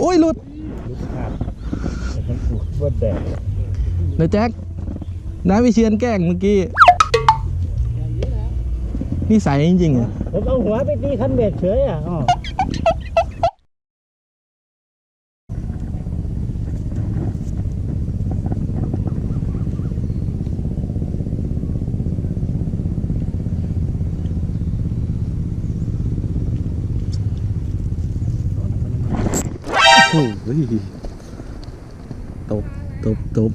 โอ้ยหลุดว่าแดดนะแจ็คนายวิเชียนแกล้งเมื่อกี้นี่ใสจริงๆอะผมเอาหัวไปตีคันเบ็ดเฉยอะ โอ้ยตบตบตบ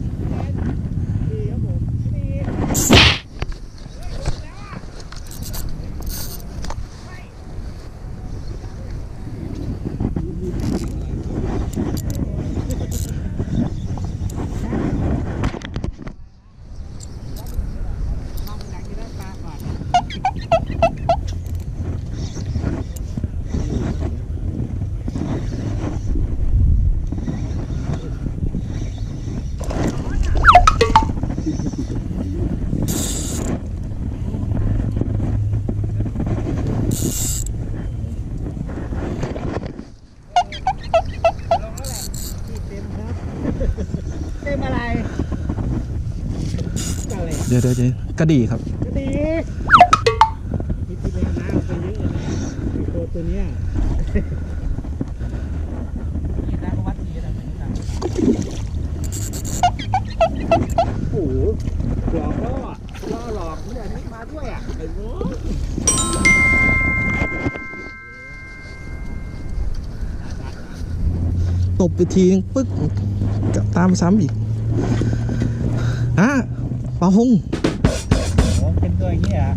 เต็มอะไร เดี๋ยวเดี๋ยวเดี๋ยวกระดี่ครับก็ดีนี่ที่เป็นน้ำไปเยอะเลยนะตัวตัวเนี้ยโอ้โหหลอกล่อล่อหลอกเนี่ยนี่มาด้วยอะไอ้โว้ตบไปทีนึงปึ๊กตามซ้ำอีกอะปลาพง ตัวอย่างเงี้ยอะ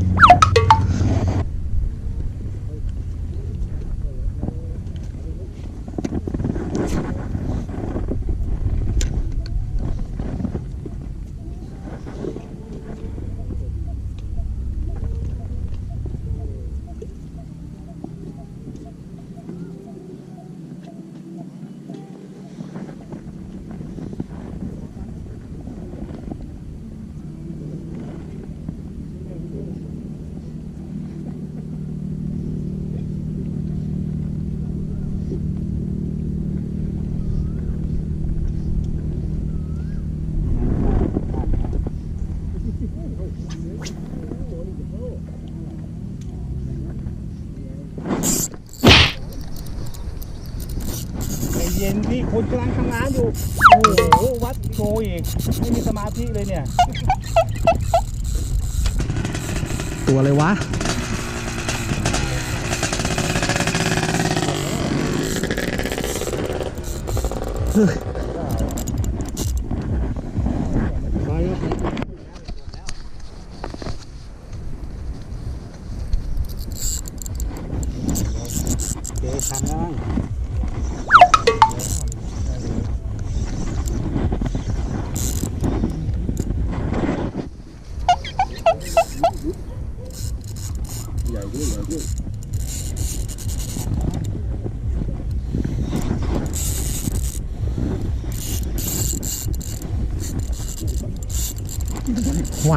ใจเย็นพี่ คนกำลังทำงานอยู่ โอ้โห วัดโชว์อีก ไม่มีสมาธิเลยเนี่ย ตัวอะไรวะเจอคันแล้วมั้งใหญ่ด้วยใหญ่ด้วย ไหว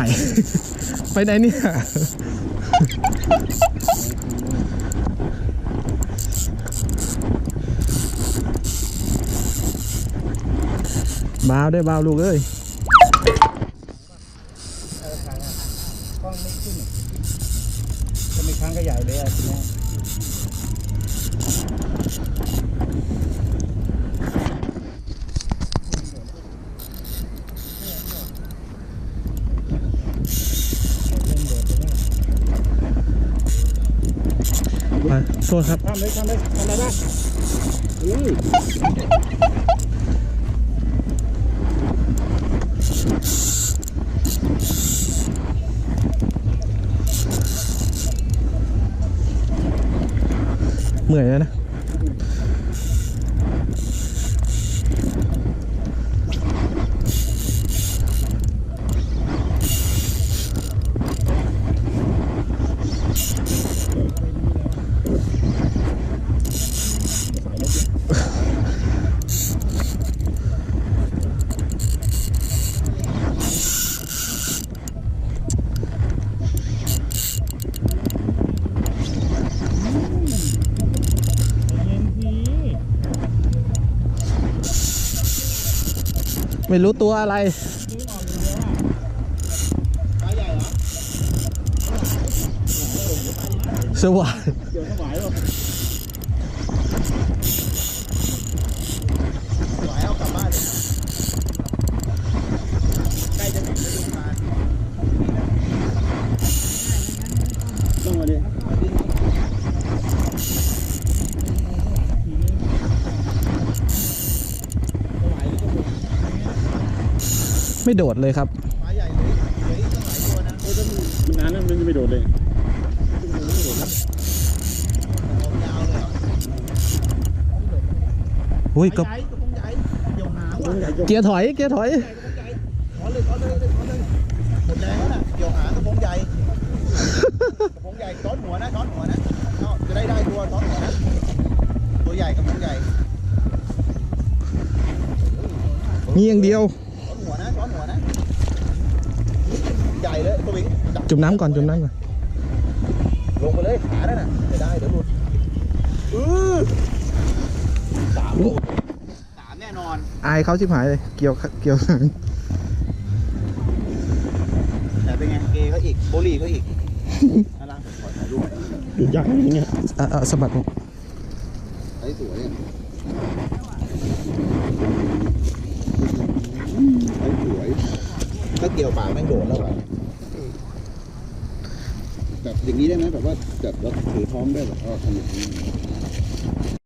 ไปไหนเนี่ย บาวได้บาวลูกเอ้ย กล้องไม่ขึ้นจะมีครั้งก็ใหญ่เลยอะทีเนี้ย มาโซ่ครับทำเลยทำเลยทำอะไรบ้างอืมเหนื่อยแล้วนะ เไม่รู้ตัวอะไรปลาใหญ่เหรอสวาง เดี๋ยวถวายหรอก ไหวเอากลับบ้านเลยนะใกล้จะถึงฤดูกาล ต้องมาดิ ไม่โดดเลยครับปลาใหญ่เลยเหลืออีกตั้งหลายตัวนะมันนานแล้วมันจะไม่โดดเลยเอายาวเลยเหรออุ้ยปก็ลาใหญ่กระพงใหญ่เดี๋ยวหาว่ะใหญ่จบเกียร์ถอยเกียร์ถอยขอเลยขอเลยขอเลยหมดแรงแล้วน่ะเดี๋ยวหากระพงใหญ่กระพงใหญ่ช้อนหัวนะช้อนหัวนะเอาจะได้ได้ตัวช้อนหัวนะตัวใหญ่กระพงใหญ่มีอย่างเดียวช้อน หัวนะช้อนหัวนะ ใหญ่เลยตัววิงจับจุ่มน้ำก่อนจุ่มน้ำก่อนลงไปเลยขาได้น่ะจะได้เดี๋ยวหลุดอือสามลูกสามแน่นอน อายเขาชิบหายเลย เกี่ยวเกี่ยวแต่เป็นไงเกย์ก็อีกโบลีก็อีกน่ารักขอถ่ายรูปใหญ่อย่างเงี้ยอะอะสะบัดผมไอ้สวยเนี่ยไอ้สวย ถ้าเกี่ยวปากแม่งโดดแล้วอะแบบอย่างนี้ได้ไหมแบบว่าแบบเราถือท้องได้แบบเออทำอย่างนี้